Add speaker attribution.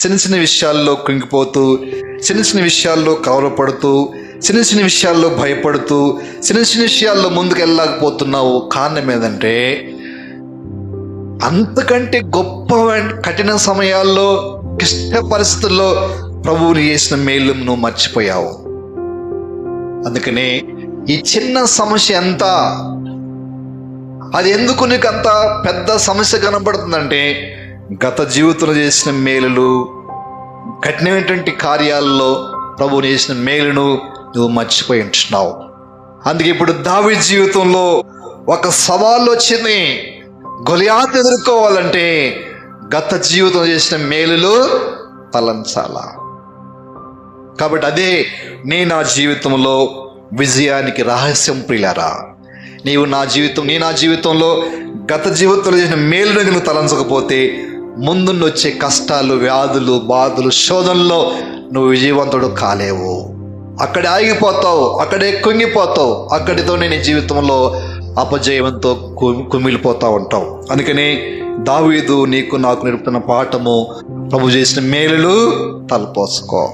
Speaker 1: చిన్న చిన్న విషయాల్లో కుంగిపోతూ చిన్న చిన్న విషయాల్లో కవరపడుతూ చిన్న చిన్న విషయాల్లో భయపడుతూ చిన్న చిన్న విషయాల్లో ముందుకు వెళ్ళలేకపోతున్నావు కారణం ఏంటంటే అంతకంటే గొప్ప కఠిన సమయాల్లో క్లిష్ట పరిస్థితుల్లో ప్రభువుని చేసిన మేలు నువ్వు మర్చిపోయావు. అందుకనే ఈ చిన్న సమస్య ఎంత అది ఎందుకు నీకు అంత పెద్ద సమస్య కనబడుతుందంటే గత జీవితంలో చేసిన మేలులు కఠినమైనటువంటి కార్యాలలో ప్రభువు చేసిన మేలును నువ్వు మర్చిపోయి ఉంటున్నావు. అందుకే ఇప్పుడు దావి జీవితంలో ఒక సవాల్ వచ్చింది గొలియాత్ ఎదుర్కోవాలంటే గత జీవితం చేసిన మేలులు తలంచాలా. కాబట్టి అదే నీ నా జీవితంలో విజయానికి రహస్యం ప్రియులారా. నీవు నా జీవితం నీ నా జీవితంలో గత జీవితంలో చేసిన మేలును నువ్వు తలంచకపోతే ముందున్న వచ్చే కష్టాలు వ్యాధులు బాధలు శోధనలో నువ్వు విజయవంతుడు కాలేవు. అక్కడే ఆగిపోతావు అక్కడే కుంగిపోతావు అక్కడితోనే నీ జీవితంలో అపజయంతో కుమిలిపోతూ ఉంటావు. అందుకని దావీదు నీకు నాకు నేర్పుతున్న పాఠము ప్రభు చేసిన మేలులు తలపోసుకో.